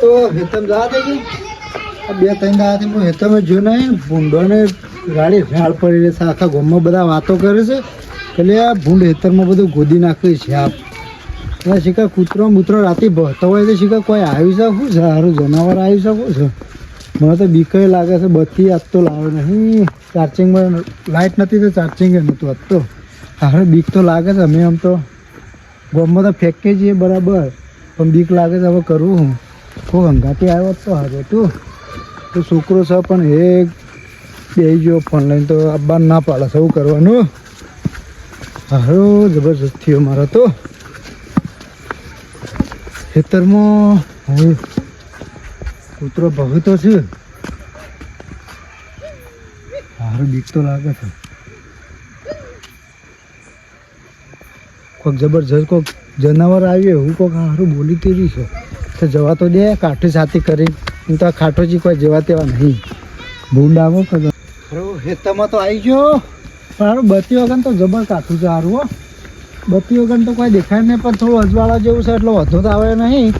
તો હેતમ જવા દે આ બે ત્રણ દાડાથી હું હેતમે જોયું નહીં, ભૂંડોને ગાડી ઝાડ પડી રહી છે, આખા ગોમમાં બધા વાતો કરે છે. એટલે આ ભૂંડ હેતરમાં બધું ગોદી નાખે છે આપ. આ શીખા કૂતરો મૂતરો રાતે ભરતો હોય તો શીખા કોઈ આવી છે શું છે? સારું જનાવર આવી શકું છે? મને તો બીક લાગે છે બત્તી આજ તો લાવે નહીં. ચાર્જિંગમાં લાઇટ નથી તો ચાર્જિંગ નહોતું આજ તો. હારે બીક તો લાગે છે, અમે આમ તો ગોમમાં તો ફેંકીએ છીએ બરાબર. પણ બીક લાગે છે, હવે કરવું હું. કોઈ હંગાતી આવ્યો તો હારે તું. તો છોકરો છે પણ એ બે ગયો ફોન લઈને તો અબ્બા ના પાડે છે એવું કરવાનું? હારો, જબરજસ્ત થયો મારો તો. ખેતરમાં હવે કૂતરો ભગતો છે. હારું બીક તો લાગે છે. કોઈક જબરજસ્ત કોઈક જનાવર આવ્યું એવું કોઈક હારું બોલી તેરી છે. તો જવા તો દે કાઠી સાથી કરી. હું તો આ ખાટોજી કોઈ જવા તેવા નહીં. ભૂંડ આવો હેતામાં તો આવી ગયો. પણ હારું બત્તી વગર તો જબર કાઠું છે હારું હો. બત્તી વગર તો કોઈ દેખાય નહીં પણ થોડું અજવાળા જેવું છે એટલો વધુ તો આવે નહીં.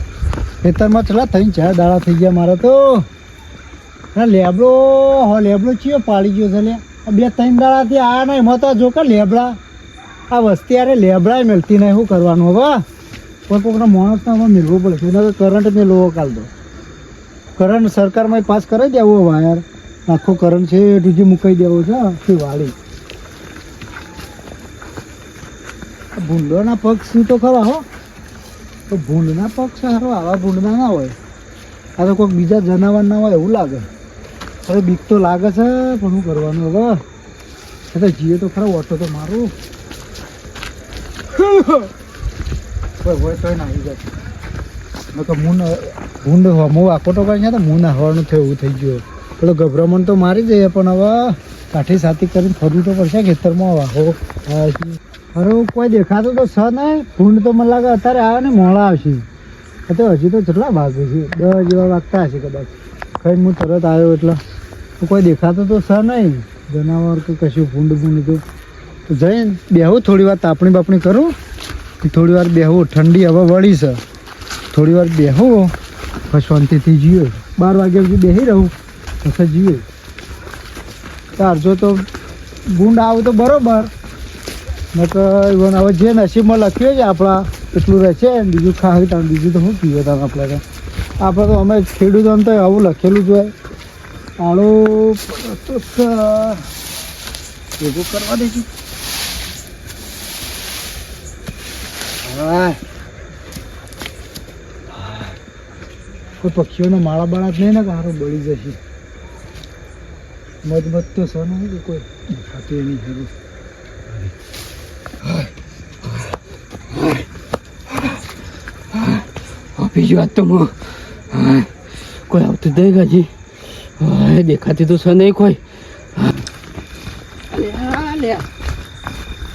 ખેતરમાં ચલા થઈ ચાર દાડા થઈ ગયા મારા તો. હા લેબડો હો લેબડો ચિયો પાડી ગયો છે લે. આ બે ત્રણ દાડાથી આ નહીં એમાં તો જો કે લેબડા. આ વસ્તી અરે લેબડા મળતી નહીં શું કરવાનું હવે? કોઈ કોઈકના માણસને હવે મેળવું પડે છે. એના કરંટ મેળવો કાલ તો કરંટ સરકારમાં પાસ કરી દેવો વાયર આખો કરંટ છે, એ બીજી મૂકાઈ દેવો છે આખી વાળી ભૂંડોના પક્ષ શું તો ખરા હો? તો ભૂંડના પક્ષ સારો આવા ભૂંડના ના હોય. આ તો કોઈક બીજા જનાવર ના હોય એવું લાગે. અરે બીક તો લાગે છે, પણ શું કરવાનું હવે? એટલે જીએ તો ખરા, ઓટો તો મારું કોઈ હોય તોય ના આવી જાય. નકર મું ભૂંડ હમું આખો તો કઈ તો મું ના હવાનું થયું, એવું થઈ ગયું. પેલો ગભરામણ તો મારી જઈએ, પણ હવે કાઠી સાથી કરીને ફરવું તો પડશે ખેતરમાં વાહો અરે કોઈ દેખાતો તો સ નહીં ભૂંડ તો મને લાગે અત્યારે આવે ને મોડા આવશે. અત્યારે હજી તો કેટલા વાગે છે દસ જેવા વાગતા હશે કદાચ. કઈ હું તરત આવ્યો એટલે. કોઈ દેખાતો તો સ નહીં. જનાવર કે કશું ભૂંડ ભૂંડ તો જઈને બેહું થોડી વાર તાપણી બાપણી કરું. થોડી વાર બેહવું ઠંડી હવા વળી છે. થોડી વાર બેહો, પછી શાંતિથી જીવે. બાર વાગ્યા સુધી બેસી રહું, પછી જીવે. ચારજો તો ગુંડ આવે તો બરોબર. નકર ઇવન હવે જે નસીબમાં લખ્યું છે આપણા, એટલું રહેશે બીજું ખાવી તમે બીજું તો શું પીવે તમે આપણે તો? આપણે તો અમે ખેડૂતો તો આવું લખેલું જ હોય. આળો તો સ- કરવા દેજો. કોઈ પક્ષીઓનો માળા બાળા જ નહીં ને હારું બળી જશે. મજબત તો છે નહીં કે કોઈ દેખાતું એની જરૂર બીજી વાત તો કોઈ આવતું દઈ ગાજી દેખાતી તો છે નહીં કોઈ.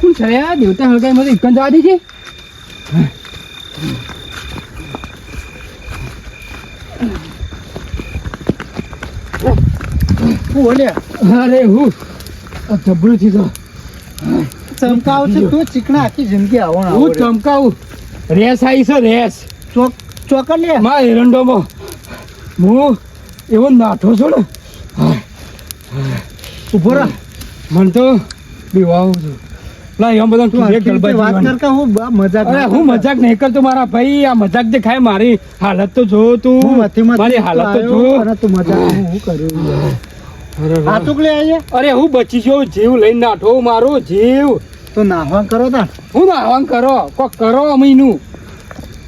કોણ છે? દેવતા હળગાઈ મને ઇકન જવા દે છે? અરે હું? આ જબરું થી તો ચમકાવ છે તું ચીકણા આખી જિંદગી આવો ને હું ચમકાવું રેસ આવી છે રેસ. ચોક ચોકર લે માં એરંડોમાં. હું એવો નાઠો છું ને. ઊભો મને તો બીવાવું છું. લા એમ બધા વાત હું મજાક અરે હું. મજાક નહીં કરતો મારા ભાઈ આ મજાક જે ખાય મારી હાલત તો જો તું. મથી મથી મારી હાલત તો જો. અને તું મજાક હું હું કર્યું અરે લે આઈએ અરે હું બચી ગયો જીવ લઈને નાઠો મારો જીવ. તો નાહવાન કરો તા. હું નાહવાન કરો કોક કરો અમીનું.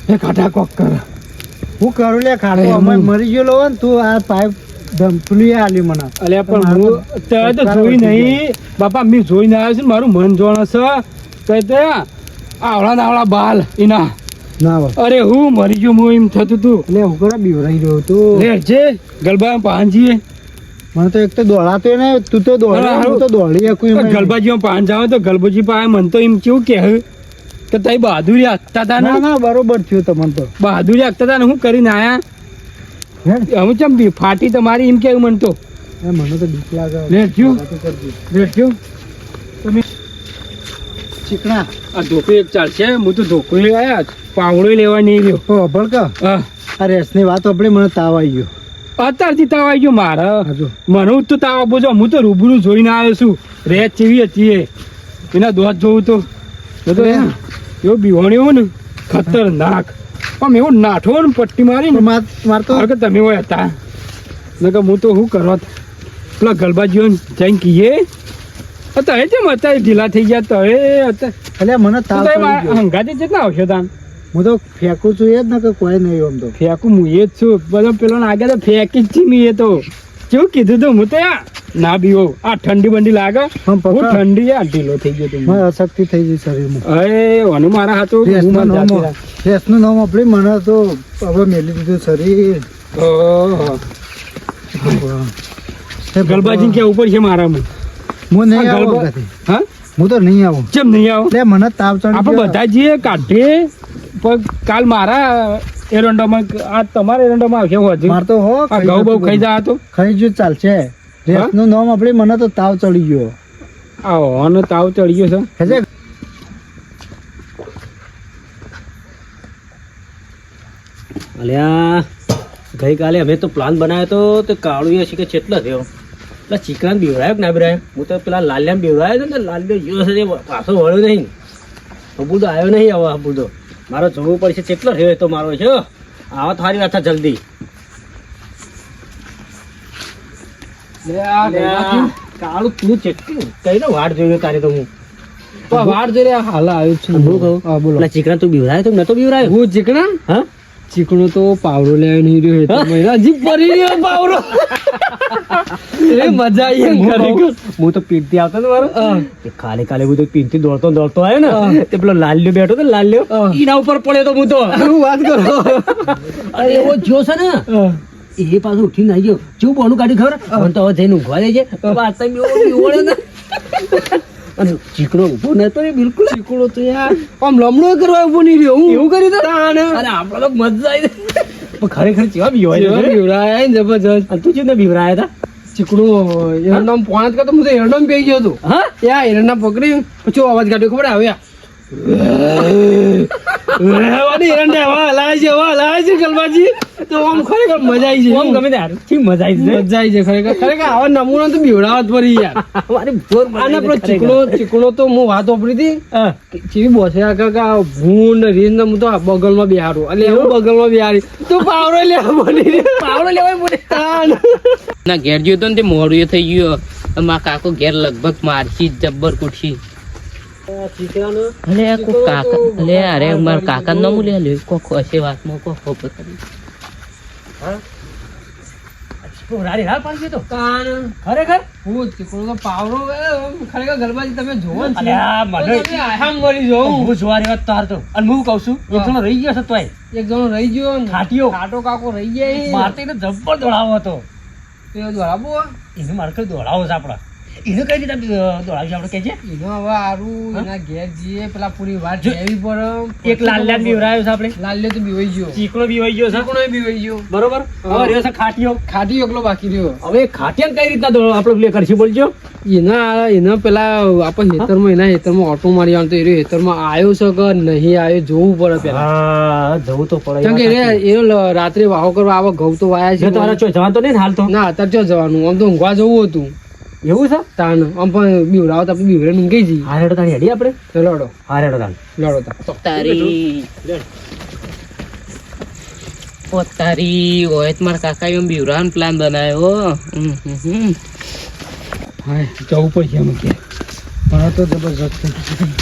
એ કાઢા કોક કરો. હું કરું લે ખાડો અમે મરી ગયેલો હોય ને તું આ પાઇપ ધમફુલી આલી મને. અલ્યા પણ હું ત્યારે તો જોઈ નહીં. બાપા મેં જોઈને આવ્યો છે મારું મન જોણે છે. કઈ તે આવડા ને બાલ એના. ના અરે હું મરી ગયો હું એમ થતું તું. એટલે હું કરે બીવરાઈ રહ્યો તું લે છે ગલબા પાંજીએ મને તો એક તો દોડાતો ને તું તો દોડે હું તો દોડી શકું. ગલબાજીમાં પાન જાવ તો ગલબાજી પાસે મન તો એમ કેવું કે કે તઈ બહાદુરી આપતા હતા ના? ના બરોબર થયું તમને તો. બહાદુરી આપતા હતા ને હું કરીને આયા. હે? અમે ચમ બી ફાટી તમારી એમ કેવું મન તો મને તો બીક લાગે. વાતો કરજે. તમે ચીકણા. આ ધોકો એક ચાલશે હું તો ધોકો લઈ આવ્યા પાવડો લેવા નહીં ગયો. ઓ ભડકા હા. આ રેસની વાત આપણે મને તાવ આવી ગયો. અત્યારથી તાવ આવી ગયો મારે. મને તો તાવ આપો છો. હું તો રૂબરૂ જોઈને આવ્યો છું. રેત ચેવી હતી એના દોત જોવું તો. એવો બીવાણ્યો ને ખતરનાક. આમ એવો નાઠો ને પટ્ટી મારી ને માર માર તો કે તમે હોય હતા. નકર હું તો શું કરો પેલા ગલબાજીઓ જઈને કહીએ અત્યારે જેમ અત્યારે ઢીલા થઈ ગયા તો હે એટલે મને હંગાતે કેટલા આવશે તાન? હું તો ફેંકું છું એ જ ને કે કોઈ નહીં આમ તો. ફેંકું હું એ જ છું. બધા પેલો આગળ તો ફેંકી જ છી એ તો. કેવું કીધું તું હું તો યાર ના બીવો આ ઠંડી બંડી લાગે. હું ઠંડી આ ઢીલો થઈ ગયો તું. અશક્તિ થઈ ગઈ શરીરમાં અરે ઓને મારા હાથો રેસનું નામ આપણે મને તો હવે મેલી દીધું શરીર. ગલબાજી કે ઉપર છે મારામાં. હું નહીં આવું હા? હું તો નહીં આવું. કેમ નહીં આવો? એટલે મને તાવ ચડ આપણે બધા જઈએ કાઢે પણ કાલ મારા એરંડામાં આ તમારા એરંડામાં આવશે હોજી. માર તો હો ઘઉં બહુ ખાઈ જા તો. ખાઈ ગયું ચાલશે. રેસનું નામ આપણે મને તો તાવ ચડી ગયો. આ હોનો તાવ ચડી ગયો છે. હે છે? અલ્યા ગઈકાલે અમે તો પ્લાન બનાવ્યો તો તે કાળુએ છે કે કેટલો થયો. પેલા ચીકરાને બીવડાયો કે ના બીવરાયો હું તો પેલા લાલ્યાને બીવડાયો હતો ને લાલ્યો ગયો છે પાછો વળ્યો નહીં. હબુ તો આવ્યો નહીં આવો હબુ તો. મારો જોવું પડશે કેટલો થયો તો મારો છે આવા સારી વાત છે જલ્દી. કાળું તું ચેટલું કઈ વાટ જોયો તારી તો હું. વાર જોઈ હાલ આવ્યું છું. હું કહું? હા બોલો. પેલા તું બીવરાયો તો નતો બીવરાયો. હું ચીકણા? હા? ચીકણો તો પાવડો લેવા નહીં રહ્યો તો મહિના હજી પડી રહ્યો પાવડો. એ મજા આવી ખરેખર હું તો પીઠથી આવતો ને મારો. ખાલી કાલે કાલે હું તો પીઠથી દોડતો દોડતો આવ્યો ને તે પેલો લાલ્યો બેઠો તો લાલ્યો. ઈના ઉપર પડ્યો તો હું તો. હું વાત કરો. અરે એવો જો છે ને એ પાછું ઉઠીને ના ગયો. જેવું બોનું કાઢી ખબર? તો હવે જઈને ઊંઘવા દે છે. વાત તો બેવો બેવડે ને અને ચીકણો ઊભો નતો ને બિલકુલ. ચીકણો તો યાર આમ લમણો કરવા ઊભો નહીં રહ્યો. હું એવું કર્યું તો તાણ. અરે આપણે તો મજા આવી પણ ખરેખર ચેવા બીવાય બીવરાય છે ને જબરજસ્ત. તું ચેતને બીવરાયા હતા? ચીકણો એરંડામાં પોણા કરતો હું તો એરંડામાં પી ગયો હતો. હા? યા એરંડા પકડી પછી અવાજ કાઢ્યો ખબર આવે? છે ગલબાજી તો બગલમાં બિહારું એટલે એવું બગલમાં બિહારી તો પાવડો લેવા બોલે ઘેર જોયો તો ને તે મોડું થઈ ગયું. મારા કાકો ઘેર લગભગ મારશી જબ્બર ચીકરાનો અલે કાકા અલે અરે મારા કાકા નો મૂલે લે કોક હશે વાતમાં કોક ખબર કરી રાડી રાડ પાડી દીધો તાણ ખરેખર? હું ચીકણો તો પાવડો ખરેખર ગરબાજી તમે જોવો ને અલ્યા, મને- આહામ મળી જાઓ હું જોવાની વાત તાર તો. અને હું કહું છું એક જણો રહી ગયો છે તોય. એક જણો રહી ગયો ખાટીયો. ખાટો કાકો રહી ગયા મારતી જબ્બર દોડાવો હતો. તે દોડાવો? એને મારે કઈ દોડાવો છે આપણે. એને કઈ રીતે દોડાવી આપણે કે છે એનો હવે આરું એના ઘેર જઈએ પેલા પૂરી વાત લેવી પડે. એક લાલ લાલ બીવરાયો છે આપણે. લાલ્યો તો બીવાઈ ગયો. ચીકણો બીવાઈ ગયો છે. ચીકણો બીવાઈ ગયો. બરોબર? હવે રહ્યો છે ખાટીયો ખાટી એકલો બાકી રહ્યો. હવે ખાટીયાને કઈ રીતના આપણે પ્લે કરશું બોલજો. એના એના પેલા આપણે હેતરમાં એના હેતરમાં ઓટો મારી આવતો એ હેતરમાં આવ્યો છે કે નહીં આવ્યો જોવું પડે પેલા. જવું તો પડે. કેમ કે એનો રાત્રે વાહો કરવા આવો ઘઉં તો વાયા તારા છે ચો જવાનું તો નહીં હાલ તો ના અત્યારે ચો જવાનું. આમ તો ઊંઘવા જવું હતું. એવું છે? તાન આમ પણ બીવડાવો તો આપણે બીવડે ઊંઘી જઈએ. હારે રેડો તાણી હેડી આપણે? તો લડો. હારે તાણ. લડો તા તારી. ઓ તારી ઓય તો મારા કાકા એમ બીવરાન પ્લાન બનાવ્યો. હા. જવું પડશે એમ કે. મને તો જબરજસ્ત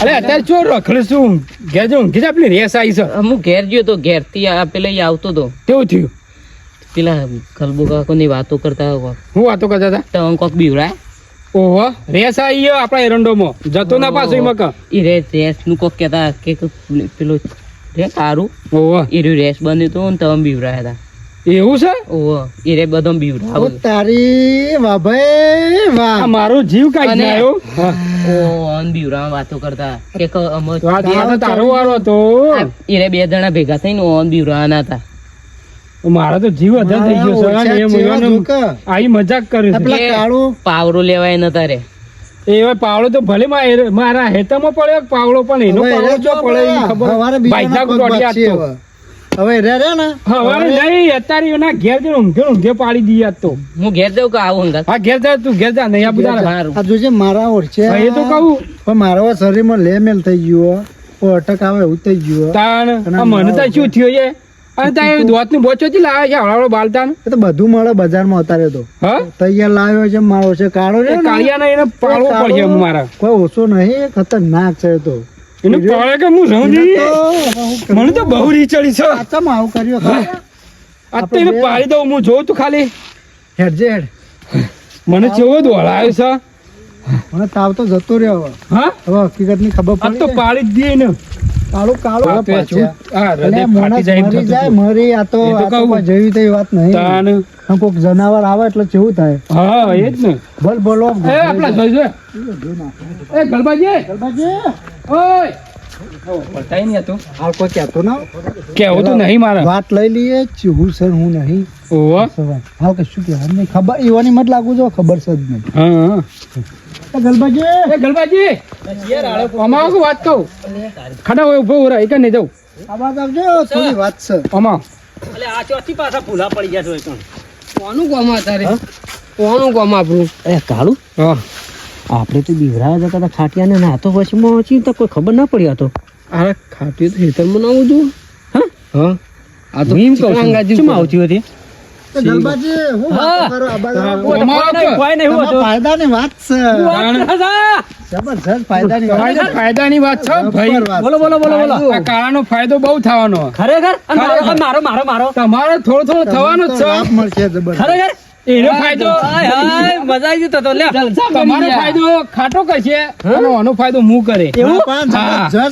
અરે અત્યારે ચોર રખડે શું? ઘેર જો ઊંઘી જા પેલી રેસ આવી છે. હું ઘેર ગયો તો ઘેરથી આ પેલા આવતો તો. કેવું થયું? પેલા કલબુ કાકો ની વાતો કરતા હું વાતો કરતા હતા? તો કોક બીવરાય ઓહો રેસ આવી ગયો આપણા એરંડોમાં. જતો ના પાછો એમાં કા ઈ રેસ રેસનું કોક કેતા કે પેલો રે સારું. ઓહો. ઈ રહ્યું રેસ બન્યું હતું ને તમે બીવરાયા હતા એવું છે? ઓહો એ રે બધો ઓ બીવરાવ તારી વાહ ભાઈ વાહ મારો જીવ કાઈ અને- નાખ્યો હા. ઓ અન બીવરાવા વાતો કરતા. કે ક અમ તો આ તારો વારો હતો. ઈ રે બે જણા ભેગા થઈને ઓન બીવરાવાના હતા. મારો તો જીવ અધર થઈ ગયો અને એમ. આવી મજાક કરે છે. કાળું. પાવરો લેવાય ન તારે. એ હવે પાવડો તો ભલે મારા મારા હેતામાં પડ્યો પાવડો પણ એનો હવે પાવડો જો જો પડે એની ખબર દોડી વાગશે આપતો. હવે. રે રે ને. હવે નહીં અત્યારે એના ઘેર જઈને ઊંઘે ઊંઘે પાડી દઈએ તો. હું ઘેર જાઉં કે આવું અંગાત હા ઘેર જા તું ઘેર જા નહીં આ બધા આ જોજે મારા ઓર છે. એ તો કહું. પણ મારા શરીરમાં લેમેલ થઈ ગયો ઓ અટક આવે એવું થઈ ગયું તાણ મને તો શું થયું છે અને ત્યાં દોતનું બોચો થી લાવે છે હળાવળો બાલતાન એ તો બધું મળે બજારમાં અત્યારે તો. હા? તૈયાર લાવ્યો છે મારો છે કાળો છે કાળિયા ને? એને પાળવો પડશે મારા. કોઈ ઓછો નહીં ખતરનાક છે તો. એને પાળે કે હું રહું? મને તો બહુ રીચડી છે. આ ચમ આવું કર્યો અત્યારે પાડી દઉં હું જોઉં તું ખાલી. હેડજે હેડ. મને કેવો દોડાયો છે. મને તાવ તો જતો રહ્યો હા? હવે હકીકતની ખબર પડી તો પડી પાડી જ દઈએ ને કાળું કાળું આ હૃદય જાય મરી આ તો જેવી તેવી વાત નહીં. કોક જનાવર આવે એટલે કેવું થાય. હા એ જ ને. બોલ બોલો. એ આપલા જોઈ જોઈ. એ ગલબાજી. ઓય. પલટાઈ નહીં હતું હાલ કોઈ કહેતો ના? કેવું તો નહીં મારે. વાત લઈ લઈએ. છું હું સર હું નહીં. સવાલ. હાલ કશું કહેવાનું નહીં? ખબર એવાની મત લાગુ છો ખબર છે જ નહીં. હા હા. ગલબાજી. એ ગલબાજી. વાત કહું? ખડા હોય ઊભો ઊભો કે નહીં જવું? આવાજ આવજો થોડી વાત છે. અમાવ એટલે આ ચોથી પાછા ભૂલા પડી ગયા છો કોનું કોમ તારે? કોનું કોમ આપણું એ કાળું. હા. આપણે તો બીવરાવા જતા હતા ખાટિયા ને નાતો પછી પહોંચી તો કોઈ ખબર ના પડી આ તો. અરે ખાટિયું તો હેતરમાં ના આવું છું હા? હા? આ તો કહું છું. ચિકનાંગાજી આવતી હતી? એ ગલબાજી હું વાતો કરું આ બાજુ આવો. અમાવ કે કોઈ નહીં તમારા હોતું. ફાયદાની વાત છે. તાણ. જબરજસ્ત ફાયદાની વાત તમારી તો ફાયદાની વાત છે ભાઈ. જબર વાત. બોલો બોલો બોલો બોલો. આ કાળાનો ફાયદો બહુ થવાનો. ખરેખર? મારો મારો મારો મારો. તમારે થોડો થોડો થવાનો જ તો છે. લાભ મળશે જબરજસ્ત. ખરેખર? એનો ફાયદો હાય હાય મજા આવી જતો તો લે તમારો ફાયદો ખાટો કરશે અને આનો ફાયદો હું કરે? એવું? પણ.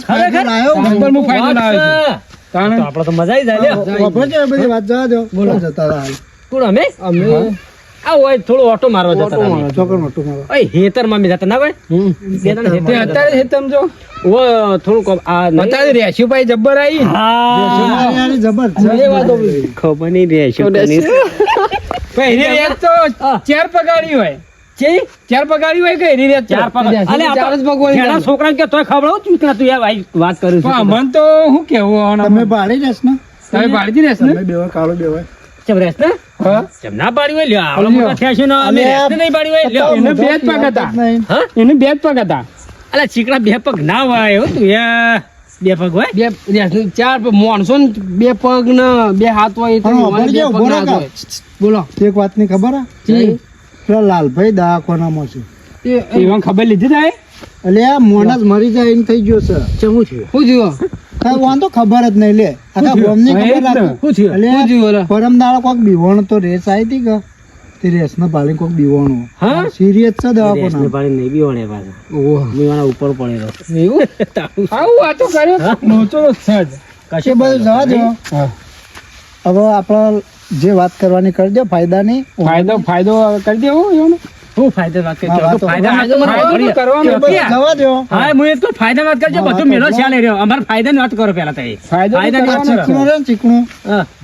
ફાયદો લાયો. હું ફાયદો. તો આપણે તો મજા આવી જાય લે બધી વાત જવા દો. બોલો. જતા હાલ. કોણ અમે? અમે. આ હોય થોડો ઓટો મારવા જતા હતા અમે. છોકરો મોટું મારો. ઓય હેતરમાં અમે જતા ના ભાઈ અત્યારે છે જો? ઓ થોડુંક આ. અત્યારે રેશીભાઈ જબ્બર આવી. હા. આની જબરજસ્ત એ વાતો ખબર નહીં રે શું પહેરી રેત તો ચાર પગાડી હોય. ચેઈ ચાર પગાડી હોય કે એની રેત ચાર પગ અલે ચાર જ તો ઘણા છોકરાને કે તોય ખબર હોત ચૂકના તું યાર ભાઈ વાત કરું છું અમન તો હું કેવું તમે પાડી દેશ ને. તમે પાડી રહેશ ને? બેવા કાળો બેવા ચમ રેસ ને? ચમ ના પાડી હોય? લ્યો આવડો લ્યો. થયા છે ને અમે અલે નહીં પાડી હોય? લ્યો. એને બે જ પગ હતા. હા? એને બે જ પગ હતા. અલે ચીકણા બે પગ ના હોય હો તું યાર બે પગ હોય? બે ચાર પગ. માણસો ને બે પગ ને બે હાથ હોય બોલી એક વાત વાતની ખબર હે? પેલા લાલભાઈ દવાખાનામાં છે. એ- એ એમાં ખબર લીધી થાય એટલે આ મોણસ મરી જાય એમ થઈ ગયો છે. ચમું થયું? શું થયું? કાંઈ વાંધો ખબર જ નહીં લે. આખા બોમની ખબર ને. રાખો. શું થયું? પરમ દાડો કોક બીવણ તો રેસ આવી હતી કે? તે રેસ ના કોક બીવણું. હા? સિરિયસ છે રેસને દવાખાના પાડી નહીં બી પાછા. ઓહો. મેવાના ઉપર પડેલો. એવું? આવું વાતો કર્યો. નોચો જ એ બધું જવા દો. હવે આપણે જે વાત કરવાની કરજો ફાયદાની. ફાયદો ફાયદો કરી દેવો શું ફાયદા વાત કરી ફાયદા મને ફાયદો ખબર તો છે. કરવાનો જવા દો હા. હું એ તો ફાયદા વાત કરજો બધું વાત મેલો રહ્યો. અમારે ફાયદાની વાત કરો પેલા તો એ. ફાયદો તો ફાયદાની વાત કરવાનો ચીકણું રે ચીકણું.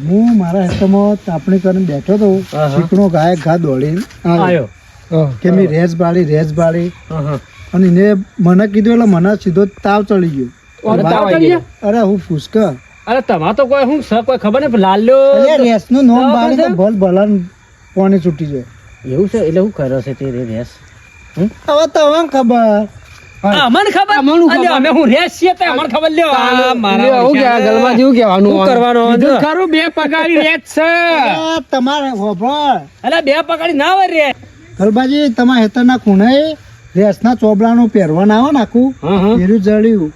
હું. મારા હેઠળમાં તાપણી કરીને બેઠો તો હા, હા. ચીકણો ગાય ઘા દોડીને આવ્યો. કે મેં રેસ બાળી રેસ બાળી. હા, હા. અને એને મને કીધું એટલે મને સીધો તાવ ચડી ગયો. અરે હું ફૂસકા. અરે તમારે તો કોઈ હું કોઈ ખબર નહીં લાલ્યો રેસનું નોમ બાળી તો ભલ ભલન પાણી છૂટી જાય. એવું છે? એટલે હું કર્યો છે તે રે રેસ? હવે તમને ખબર. અમને ખબર? અમને અમે હું રેસ છીએ તે અમને ખબર લ્યો. આ મારા હું કે. ગલમાં જેવું કહેવાનું શું કરવાનો કીધું ખરું બે પગાડી રેસ છે. તમારે હોભળ અલ્યા બે પગાડી ના હોય રે ગલબાજી તમારા હેતરના ખૂણે રેસના ચોબલાનું પહેરવાનું આવે ને હા, હા. એરું જળ્યું.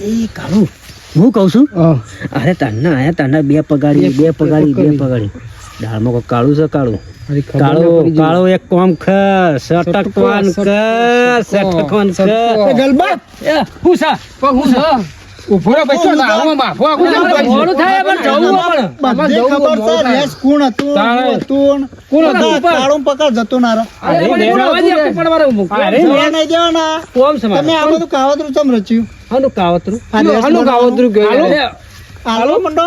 એ કાળું હું કઉ છું? અરે તન્ના આયા તન્ના બે પગાડી બે પગાડી બે પગાડી દાળમાં કોઈ કાળું છે કાળું. કાળો કાળો એક કોમ કર સટકવાન કર સટકવાન કર ગલબા. એ, હુસા છે? પણ હું છે? ઊભો રહો ભાઈ ચો માફો તમારે મોડું થાય પણ જવું પણ બધે ખબર છે રેસ કોણ હતું. હતું? કોણ હતું? કાળું પકડ જતો ના અરે અરે, નહીં દેવાના. કોમ સમા તમે આ બધું કાવતરું ચમ રચ્યું? હાનું કાવતરું? આ કાવતરું બનાવવાનું. હાલો મંડો.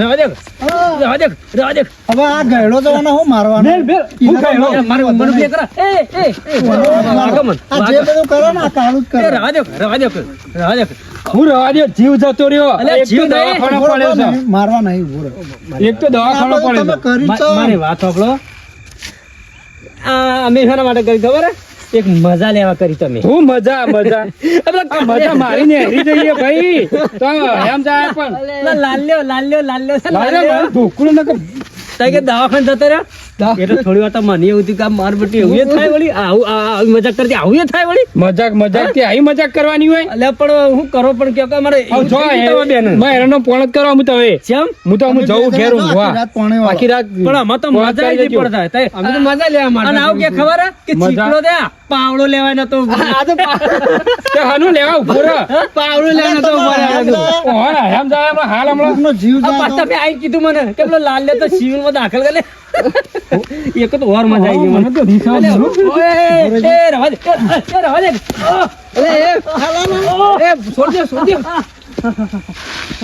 રવા દે રવા હવે આ ગયડો જવાનો હું મારવાનો? હું ગયડો. મારે ઊંઘવાનું બે કરા. એ, એ, આગમન, આ જે બધું કરો ને આ કાળું કરો. રવા દે રવા દે. રવા દે. હું રવા જીવ જતો રહ્યો. અલે જીવ. દવાખાનો પડ્યો છે. મારવા નહીં ઊભો એક તો દવાખાનો આ બધું પડ્યો મારી વાત સાંભળો. આ અમે શાના માટે કરી ખબર હે? એક મજા લેવા કરી તમે. હું મજા મજા. આ મજા મારીને હેરી જઈએ ભાઈ. તો એમ જાય પણ. લાલ્યો લાલ્યો લાલ્યો લાલ્યો. ઢોકળું ને કે તઈ કે દવાખાને જતો રહ્યો? એટલે થોડી વાર તો મને એવું થયું કે માર બટી એવું થાય વળી? આવું આવી મજાક કરતી આવું થાય વળી? મજાક મજાકથી આઈ મજાક કરવાની હોય? અલ્યા પણ હું કરો પણ કે મારે આવ જો થઈ ગયું તમારા બેન. મેં એનો પોણ કરવા હું તો? હું તો હું જવું ઘેર આખી ઊંઘવા રાત પોણે આમાં તો મજા આવી પડતા અમે તો મજા લેવા માટે અને આવું કે ખબર હે? કે ચીકલો દે પાવડો લેવાય નતો તે હનુ લેવા ઊભો રહો પાવડો લેવાનો નતો ઊભો રહ્યો. ઓહો, એમ જાય હમણાં હાલ હમણાં. નો જીવ જાય પાછા તો તમે આઈને કીધું મને કે પેલો લાલ લે તો સિવિલમાં દાખલ કરે. એક તો ઓર મજા આવી ગઈ મને. તો દિશા ઓય, એ રવા દે એ, એ રવા દે. અ, અલે, એ, એ, છોડ દે, છોડ દે.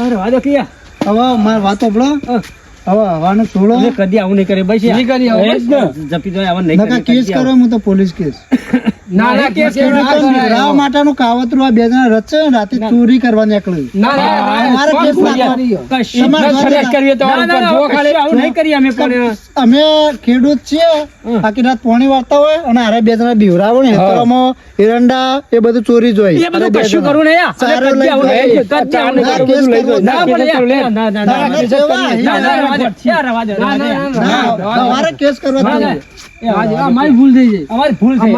અરે વાદો કિયા. હવે માર વાતો સાંભળો. હવે હવાને છોડો અમે કદી આવું નહીં કરે બસ નહીં કરી આવું, એ બસ ને. જપી તો આવું નહીં કરે, કેસ કરો હું તો પોલીસ કેસ ના ના કેસ કેમ ના આ કરાય? બિવડાવવા માટેનું કાવતરું આ બે જણા રચે રાતે ચોરી કરવા નીકળ્યું ના ના, ના કેસ બોલ્યા? નાખવાની. કશું તમારે ના, ઘરે ફરિયાદ કરવી તો ના, ના, ના, જુઓ ખાલી. આવું નહીં કરીએ અમે પણ અમે ખેડૂત છીએ આખી રાત પોણી વાળતા હોય અને આરે બે જણા બીવરાવો ને હેતરોમાં એરંડા એ બધું ચોરી જોઈ એ બધું કશું કરવું નહીં સારું લઈ ના. ના, ના, તમારે કેસ કરવા. અમારી ભૂલ થઈ જાય અમારી ભૂલ થઈ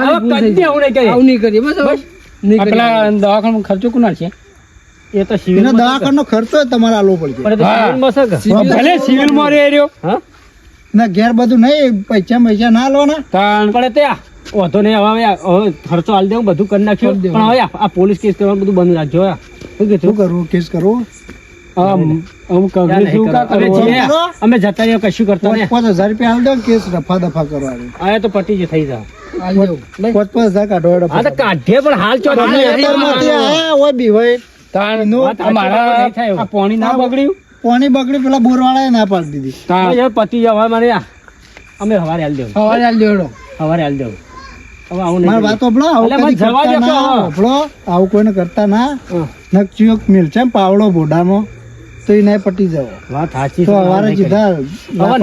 આવું નહીં કરીએ. બસ ખર્ચો કોના છે? એ તો દવાખાનો ખર્ચો તમારે આલવો પડશે? ભલે સિવિલમાં રહ્યો. ના ઘેર બધું નહીં પૈસા પૈસા ના આલવાના. પણ એ તો આ વાંધો નહીં. હવે હવે ખર્ચો હાલ દેવું બધું કરી નાખ્યું. પણ હવે આ- પોલીસ કેસ કરવાનું બધું બંધ રાખજો આ. શું કીધું? શું કરવું કેસ કરવું આમ અમુક યાર, અઘરી નહીં શું કા કરો. અમે કરવું? છીએ. કરો. અમે જતા રહ્યા કશું કરતા પાંચ પાંચ હજાર રૂપિયા આલ દો કેસ રફા દફા કરવાની. આ તો પટી જ થઈ જાય પાંચ પાંચ હજાર કાઢો હા તો કાઢીએ પણ હાલ ચો હોય ના બગડ્યું? પાણી બગડી પેલા બોરવાળાએ ના પાડી દીધી. પતિ જવા મારે અમે હવારે હાલ દેવું સવારે હાલ દેવડો હવારે હાલ દેવું આવું કોઈને કરતા ના. નકચિયો મિલ છે ને પાવડો બોડામાં તો એને પટી જાવ વાત સાચી તો અમારે નહીં. સીધા હવે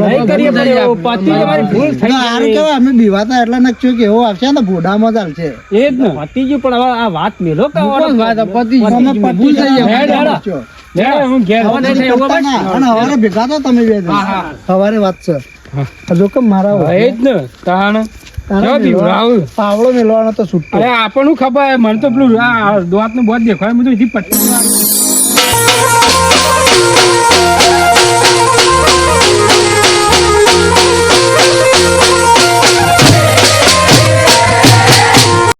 નહીં કરીએ પણ એવું પતિ અમારી ભૂલ થઈ ના, હારું ગઈ. અમે બીવાતા એટલા નકચીઓ કે એવો આવશે ને બોડામાં જ છે એ જ ને. પતિજી પણ હવે આ વાત મેલો કે વાત? પતિ અમે પતિ થઈ નહીં ભેગા તો તમે બે. હવારે વાત છે. જો કે મારા હા, એ જ ને. તાણ. પાવડો મેળવાનો તો છૂટો. અરે આપણને ખબર. મને તો પેલું આ દોતનું બહુ દેખાય બધું પટ્ટી oh you.